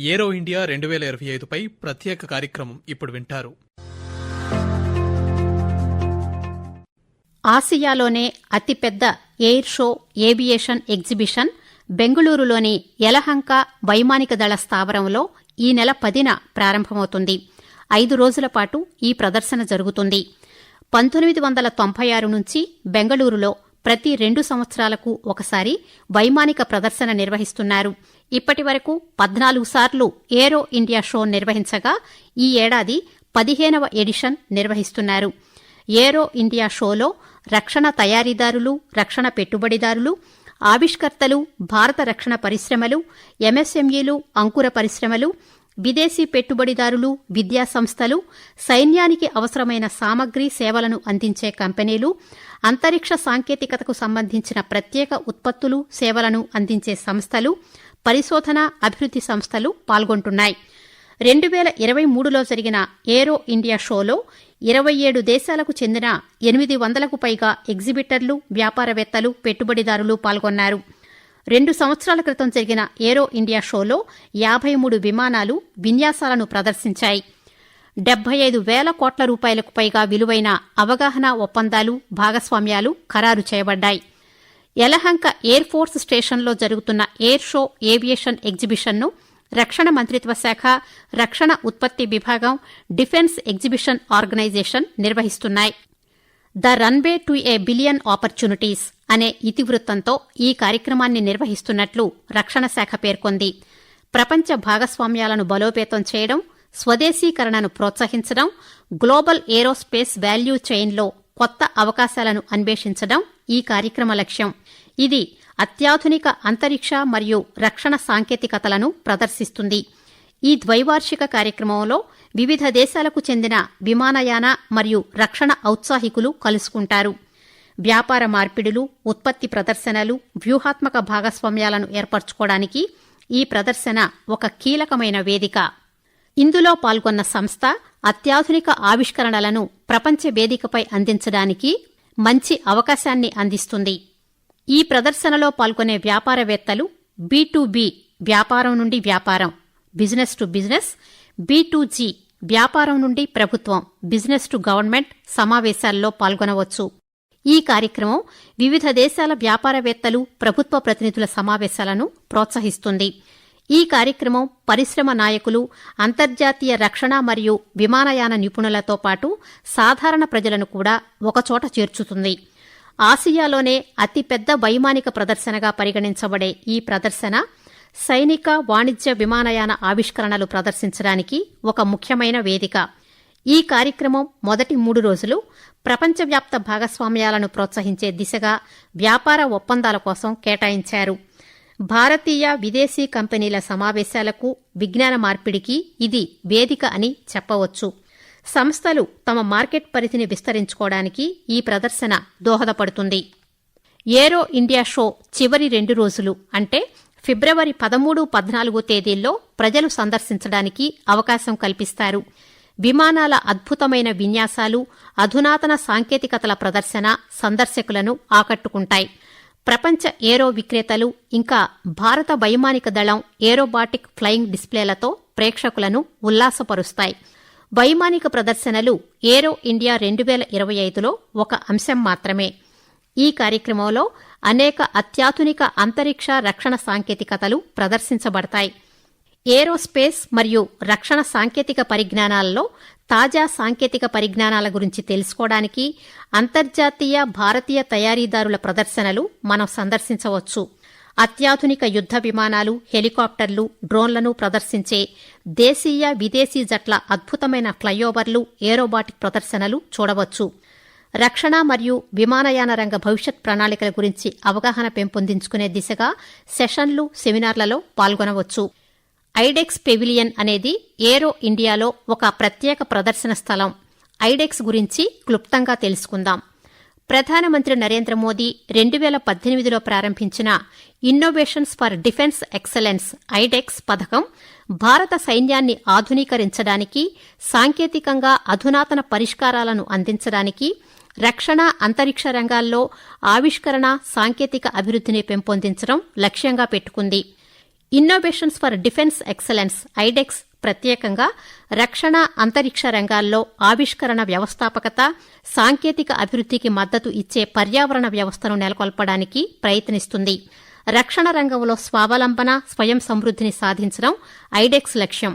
ఏరో India రెండు వేల ఇరవై ఐదుపై ప్రత్యేక కార్యక్రమం ఇప్పుడు వింటారు. ఆసియాలోనే అతిపెద్ద ఎయిర్ షో ఏవియేషన్ ఎగ్జిబిషన్ బెంగుళూరులోని యలహంక వైమానిక దళ స్థావరంలో ఈ నెల పదిన ప్రారంభమవుతుంది. ఐదు రోజుల పాటు ఈ ప్రదర్శన జరుగుతుంది. పంతొమ్మిది వందల తొంభై ఆరు నుంచి బెంగళూరులో ప్రతి రెండు సంవత్సరాలకు ఒకసారి వైమానిక ప్రదర్శన నిర్వహిస్తున్నారు. ఇప్పటి వరకు పద్నాలుగు సార్లు ఏరో ఇండియా షో నిర్వహించగా ఈ ఏడాది పదిహేనవ ఎడిషన్ నిర్వహిస్తున్నారు. ఏరో ఇండియా షోలో రక్షణ తయారీదారులు రక్షణ పెట్టుబడిదారులు ఆవిష్కర్తలు భారత రక్షణ పరిశ్రమలు ఎంఎస్ఎంఈలు అంకుర పరిశ్రమలు విదేశీ పెట్టుబడిదారులు విద్యా సంస్థలు సైన్యానికి అవసరమైన సామగ్రి సేవలను అందించే కంపెనీలు అంతరిక్ష సాంకేతికతకు సంబంధించిన ప్రత్యేక ఉత్పత్తులు సేవలను అందించే సంస్థలు పరిశోధన అభివృద్ది సంస్థలు పాల్గొంటున్నాయి. రెండు వేల ఇరవై మూడులో జరిగిన ఏరో ఇండియా షోలో ఇరవై ఏడు దేశాలకు చెందిన ఎనిమిది వందలకు పైగా ఎగ్జిబిటర్లు వ్యాపారవేత్తలు పెట్టుబడిదారులు పాల్గొన్నారు. రెండు సంవత్సరాల క్రితం జరిగిన ఏరో ఇండియా షోలో యాభై మూడు విమానాలు విన్యాసాలను ప్రదర్శించాయి. డెబ్బై ఐదు వేల కోట్ల రూపాయలకు పైగా విలువైన అవగాహన ఒప్పందాలు భాగస్వామ్యాలు ఖరారు చేయబడ్డాయి. యలహంక ఎయిర్ ఫోర్స్ స్టేషన్లో జరుగుతున్న ఎయిర్ షో ఏవియేషన్ ఎగ్జిబిషన్ను రక్షణ మంత్రిత్వ శాఖ రక్షణ ఉత్పత్తి విభాగం డిఫెన్స్ ఎగ్జిబిషన్ ఆర్గనైజేషన్ నిర్వహిస్తున్నాయి. The runway to a billion opportunities అనే ఇతివృత్తంతో ఈ కార్యక్రమాన్ని నిర్వహిస్తున్నట్లు రక్షణ శాఖ పేర్కొంది. ప్రపంచ భాగస్వామ్యాలను బలోపేతం చేయడం స్వదేశీకరణను ప్రోత్సహించడం గ్లోబల్ ఏరోస్పేస్ వాల్యూ చైన్లో కొత్త అవకాశాలను అన్వేషించడం ఈ కార్యక్రమ లక్ష్యం. ఇది అత్యాధునిక అంతరిక్ష మరియు రక్షణ సాంకేతికతలను ప్రదర్శిస్తుంది. ఈ ద్వైవార్షిక కార్యక్రమంలో వివిధ దేశాలకు చెందిన విమానయాన మరియు రక్షణ ఔత్సాహికులు కలుసుకుంటారు. వ్యాపార మార్పిడులు ఉత్పత్తి ప్రదర్శనలు వ్యూహాత్మక భాగస్వామ్యాలను ఏర్పరచుకోవడానికి ఈ ప్రదర్శన ఒక కీలకమైన వేదిక. ఇందులో పాల్గొన్న సంస్థ అత్యాధునిక ఆవిష్కరణలను ప్రపంచ వేదికపై అందించడానికి మంచి అవకాశాన్ని అందిస్తుంది. ఈ ప్రదర్శనలో పాల్గొనే వ్యాపారవేత్తలు బీ వ్యాపారం నుండి వ్యాపారం business to business B G వ్యాపారం నుండి ప్రభుత్వం బిజినెస్ టు గవర్నమెంట్ సమావేశాల్లో పాల్గొనవచ్చు. ఈ కార్యక్రమం వివిధ దేశాల వ్యాపారవేత్తలు ప్రభుత్వ ప్రతినిధుల సమావేశాలను ప్రోత్సహిస్తుంది. ఈ కార్యక్రమం పరిశ్రమ నాయకులు అంతర్జాతీయ రక్షణ మరియు విమానయాన నిపుణులతో పాటు సాధారణ ప్రజలను కూడా ఒకచోట చేర్చుతుంది. ఆసియాలోనే అతిపెద్ద వైమానిక ప్రదర్శనగా పరిగణించబడే ఈ ప్రదర్శన సైనిక వాణిజ్య విమానయాన ఆవిష్కరణలు ప్రదర్శించడానికి ఒక ముఖ్యమైన వేదిక. ఈ కార్యక్రమం మొదటి మూడు రోజులు ప్రపంచవ్యాప్త భాగస్వామ్యాలను ప్రోత్సహించే దిశగా వ్యాపార ఒప్పందాల కోసం కేటాయించారు. భారతీయ విదేశీ కంపెనీల సమావేశాలకు విజ్ఞాన మార్పిడికి ఇది వేదిక అని చెప్పవచ్చు. సంస్థలు తమ మార్కెట్ పరిధిని విస్తరించుకోవడానికి ఈ ప్రదర్శన దోహదపడుతుంది. ఏరో ఇండియా షో చివరి రెండు రోజులు అంటే ఫిబ్రవరి పదమూడు పద్నాలుగు తేదీల్లో ప్రజలు సందర్శించడానికి అవకాశం కల్పిస్తారు. విమానాల అద్భుతమైన విన్యాసాలు అధునాతన సాంకేతికతల ప్రదర్శన సందర్శకులను ఆకట్టుకుంటాయి. ప్రపంచ ఏరో విక్రేతలు ఇంకా భారత వైమానిక దళం ఏరోబాటిక్ ఫ్లయింగ్ డిస్ప్లేలతో ప్రేక్షకులను ఉల్లాసపరుస్తాయి. వైమానిక ప్రదర్శనలు ఏరో ఇండియా రెండు వేల ఇరవై ఐదులో ఒక అంశం మాత్రమే. ఈ కార్యక్రమంలో అనేక అత్యాధునిక అంతరిక్ష రక్షణ సాంకేతికతలు ప్రదర్శించబడతాయి. ఏరోస్పేస్ మరియు రక్షణ సాంకేతిక పరిజ్ఞానాలలో తాజా సాంకేతిక పరిజ్ఞానాల గురించి తెలుసుకోవడానికి అంతర్జాతీయ భారతీయ తయారీదారుల ప్రదర్శనలు మనం సందర్శించవచ్చు. అత్యాధునిక యుద్ధ విమానాలు హెలికాప్టర్లు డ్రోన్లను ప్రదర్శించే దేశీయ విదేశీ జట్ల అద్భుతమైన ఫ్లైఓవర్లు ఏరోబాటిక్ ప్రదర్శనలు చూడవచ్చు. రక్షణ మరియు విమానయాన రంగ భవిష్యత్ ప్రణాళికల గురించి అవగాహన పెంపొందించుకునే దిశగా సెషన్లు సెమినార్లలో పాల్గొనవచ్చు. ఐడెక్స్ పెవిలియన్ అనేది ఏరో ఇండియాలో ఒక ప్రత్యేక ప్రదర్శన స్థలం. ఐడెక్స్ గురించి క్లుప్తంగా తెలుసుకుందాం. ప్రధానమంత్రి నరేంద్ర మోదీ రెండు వేల పద్దెనిమిదిలో ప్రారంభించిన innovations for defence excellence iDEX పథకం భారత సైన్యాన్ని ఆధునీకరించడానికి సాంకేతికంగా అధునాతన పరిష్కారాలను అందించడానికి రక్షణ అంతరిక్ష రంగాల్లో ఆవిష్కరణ సాంకేతిక అభివృద్ధిని పెంపొందించడం లక్ష్యంగా పెట్టుకుంది. Innovations for defence excellence iDEX ప్రత్యేకంగా రక్షణ అంతరిక్ష రంగాల్లో ఆవిష్కరణ వ్యవస్థాపకత సాంకేతిక అభివృద్ధికి మద్దతు ఇచ్చే పర్యావరణ వ్యవస్థను నెలకొల్పడానికి ప్రయత్నిస్తుంది. రక్షణ రంగంలో స్వావలంబన స్వయం సమృద్ధిని సాధించడం ఐడెక్స్ లక్ష్యం.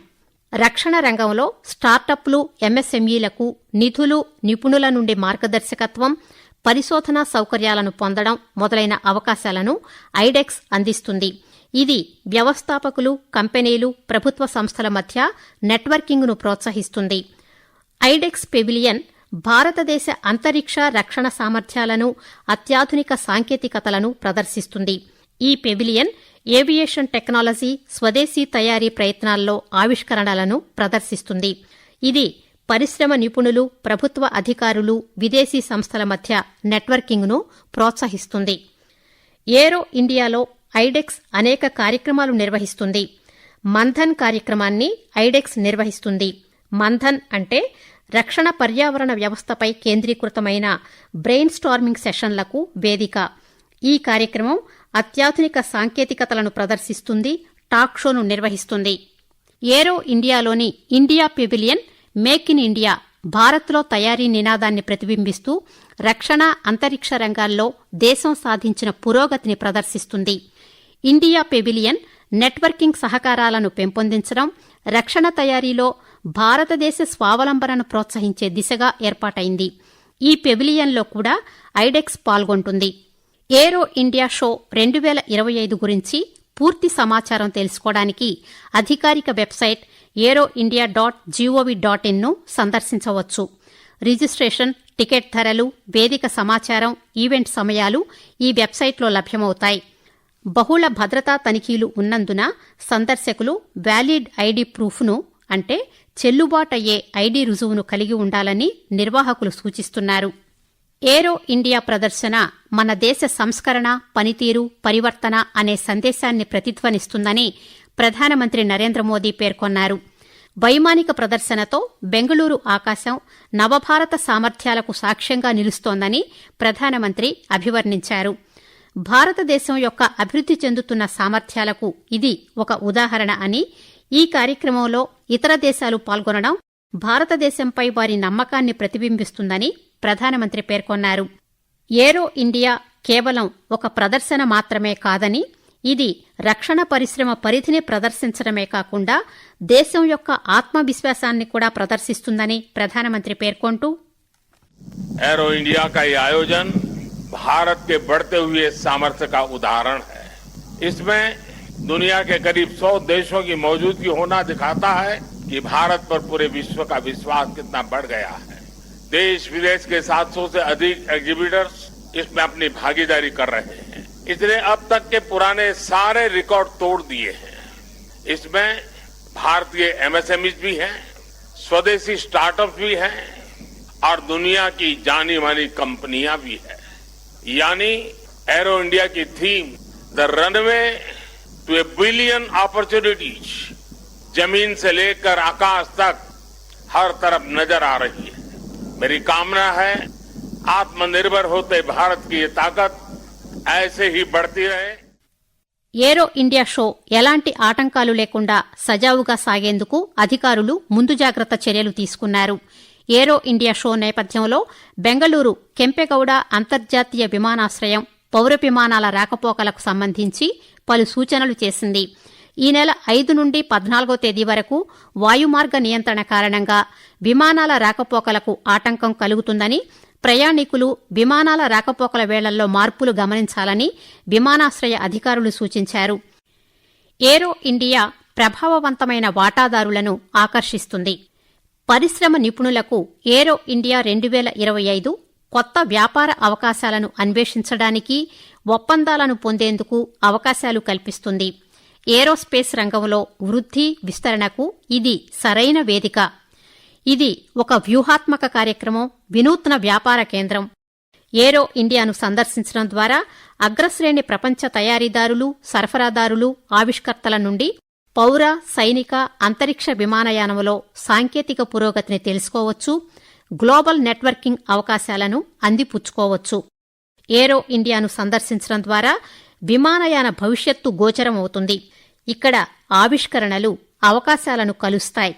రక్షణ రంగంలో స్టార్టప్లు ఎంఎస్ఎంఈలకు నిధులు నిపుణుల నుండి మార్గదర్శకత్వం పరిశోధనా సౌకర్యాలను పొందడం మొదలైన అవకాశాలను ఐడెక్స్ అందిస్తుంది. ఇది వ్యవస్థాపకులు కంపెనీలు ప్రభుత్వ సంస్థల మధ్య నెట్వర్కింగ్ను ప్రోత్సహిస్తుంది. ఐడెక్స్ పెవిలియన్ భారతదేశ అంతరిక్ష రక్షణ సామర్థ్యాలను అత్యాధునిక సాంకేతికతలను ప్రదర్శిస్తుంది. ఈ పెవిలియన్ ఏవియేషన్ టెక్నాలజీ స్వదేశీ తయారీ ప్రయత్నాల్లో ఆవిష్కరణలను ప్రదర్శిస్తుంది. ఇది పరిశ్రమ నిపుణులు ప్రభుత్వ అధికారులు విదేశీ సంస్థల మధ్య నెట్వర్కింగ్ను ప్రోత్సహిస్తుంది. ఏరో ఇండియాలో ఐడెక్స్ అనేక కార్యక్రమాలు నిర్వహిస్తుంది. మంథన్ కార్యక్రమాన్ని ఐడెక్స్ నిర్వహిస్తుంది. మంథన్ అంటే రక్షణ పర్యావరణ వ్యవస్థపై కేంద్రీకృతమైన బ్రెయిన్ స్టార్మింగ్ సెషన్లకు వేదిక. ఈ కార్యక్రమం అత్యాధునిక సాంకేతికతలను ప్రదర్శిస్తుంది టాక్ షోను నిర్వహిస్తుంది. ఏరో ఇండియాలోని India pavilion make in India భారత్లో తయారీ నినాదాన్ని ప్రతిబింబిస్తూ రక్షణ అంతరిక్ష రంగాల్లో దేశం సాధించిన పురోగతిని ప్రదర్శిస్తుంది. ఇండియా పెవిలియన్ నెట్వర్కింగ్ సహకారాలను పెంపొందించడం రక్షణ తయారీలో భారతదేశ స్వావలంబనను ప్రోత్సహించే దిశగా ఏర్పాటైంది. ఈ పెవిలియన్లో కూడా ఐడెక్స్ పాల్గొంటుంది. ఏరో ఇండియా షో రెండు వేల ఇరవై ఐదు గురించి పూర్తి సమాచారం తెలుసుకోవడానికి అధికారిక website aero India dot GOV dot ఇన్ను సందర్శించవచ్చు. రిజిస్ట్రేషన్ టికెట్ ధరలు వేదిక సమాచారం ఈవెంట్ సమయాలు ఈ వెబ్సైట్లో లభ్యమవుతాయి. బహుళ భద్రతా తనిఖీలు ఉన్నందున సందర్శకులు వ్యాలిడ్ ఐడి ప్రూఫ్ను అంటే చెల్లుబాటయ్యే ఐడి రుజువును కలిగి ఉండాలని నిర్వాహకులు సూచిస్తున్నారు. ఏరో ఇండియా ప్రదర్శన మన దేశ సంస్కరణ పనితీరు పరివర్తన అనే సందేశాన్ని ప్రతిధ్వనిస్తుందని ప్రధానమంత్రి నరేంద్ర మోదీ పేర్కొన్నారు. వైమానిక ప్రదర్శనతో బెంగళూరు ఆకాశం నవభారత సామర్థ్యాలకు సాక్ష్యంగా నిలుస్తోందని ప్రధానమంత్రి అభివర్ణించారు. భారతదేశం యొక్క అభివృద్ధి చెందుతున్న సామర్థ్యాలకు ఇది ఒక ఉదాహరణ అని ఈ కార్యక్రమంలో ఇతర దేశాలు పాల్గొనడం భారతదేశంపై వారి నమ్మకాన్ని ప్రతిబింబిస్తుందని ప్రధానమంత్రి పేర్కొన్నారు. ఏరో ఇండియా కేవలం ఒక ప్రదర్శన మాత్రమే కాదని ఇది రక్షణ పరిశ్రమ పరిధిని ప్రదర్శించడమే కాకుండా దేశం యొక్క ఆత్మవిశ్వాసాన్ని కూడా ప్రదర్శిస్తుందని ప్రధానమంత్రి పేర్కొంటూ ఏరో ఇండియా भारत के बढ़ते हुए सामर्थ्य का उदाहरण है। इसमें दुनिया के करीब 100 देशों की मौजूदगी होना दिखाता है कि भारत पर पूरे विश्व का विश्वास कितना बढ़ गया है। देश विदेश के 700 से अधिक एग्जीबिटर्स इसमें अपनी भागीदारी कर रहे हैं। इसने अब तक के पुराने सारे रिकॉर्ड तोड़ दिए हैं। इसमें भारतीय एमएसएमई भी हैं, स्वदेशी स्टार्टअप भी हैं और दुनिया की जानी मानी कंपनियाँ भी है। यानी एरो इंडिया की theme the runway to a billion opportunities जमीन से लेकर आकाश तक हर तरफ नजर आ रही है मेरी कामना है आत्मनिर्भर होते भारत की ये ताकत ऐसे ही बढ़ती रहे ఏరో ఇండియా షో ఎలాంటి ఆటంకాలు లేకుండా సజావుగా సాగేందుకు అధికారులు ముందు జాగ్రత్త చర్యలు తీసుకున్నారు ఏరో ఇండియా షో నేపథ్యంలో బెంగళూరు కెంపెగౌడ అంతర్జాతీయ విమానాశ్రయం పౌర విమానాల రాకపోకలకు సంబంధించి పలు సూచనలు చేసింది. ఈ నెల ఐదు నుండి పద్నాలుగో తేదీ వరకు వాయుమార్గ నియంత్రణ కారణంగా విమానాల రాకపోకలకు ఆటంకం కలుగుతుందని ప్రయాణికులు విమానాల రాకపోకల వేళల్లో మార్పులు గమనించాలని విమానాశ్రయ అధికారులు సూచించారు. ఏరో ఇండియా ప్రభావవంతమైన వాటాదారులను ఆకర్షిస్తుంది. పరిశ్రమ నిపుణులకు ఏరో ఇండియా రెండు వేల ఇరవై ఐదు కొత్త వ్యాపార అవకాశాలను అన్వేషించడానికి ఒప్పందాలను పొందేందుకు అవకాశాలు కల్పిస్తుంది. ఏరోస్పేస్ రంగంలో వృద్ధి విస్తరణకు ఇది సరైన వేదిక. ఇది ఒక వ్యూహాత్మక కార్యక్రమం వినూత్న వ్యాపార కేంద్రం. ఏరో ఇండియాను సందర్శించడం ద్వారా అగ్రశ్రేణి ప్రపంచ తయారీదారులు సరఫరాదారులు ఆవిష్కర్తల నుండి పౌర సైనిక అంతరిక్ష విమానయానంలో సాంకేతిక పురోగతిని తెలుసుకోవచ్చు గ్లోబల్ నెట్వర్కింగ్ అవకాశాలను అందిపుచ్చుకోవచ్చు. ఏరో ఇండియాను సందర్శించడం ద్వారా విమానయాన భవిష్యత్తు గోచరమవుతుంది. ఇక్కడ ఆవిష్కరణలు అవకాశాలను కలుస్తాయి.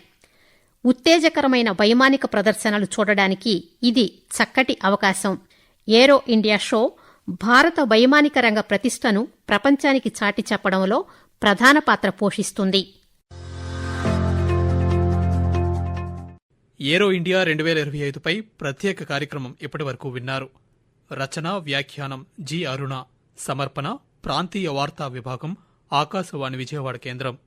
ఉత్తేజకరమైన వైమానిక ప్రదర్శనలు చూడడానికి ఇది చక్కటి అవకాశం. ఏరో ఇండియా షో భారత వైమానిక రంగ ప్రతిష్టను ప్రపంచానికి చాటి చెప్పడంలో ప్రధాన పాత్ర పోషిస్తుంది. ఏరో ఇండియా రెండు వేల ఇరవై ఐదుపై ప్రత్యేక కార్యక్రమం ఇప్పటి వరకు విన్నారు. రచన వ్యాఖ్యానం జి అరుణ. సమర్పణ ప్రాంతీయ వార్తా విభాగం ఆకాశవాణి విజయవాడ కేంద్రం.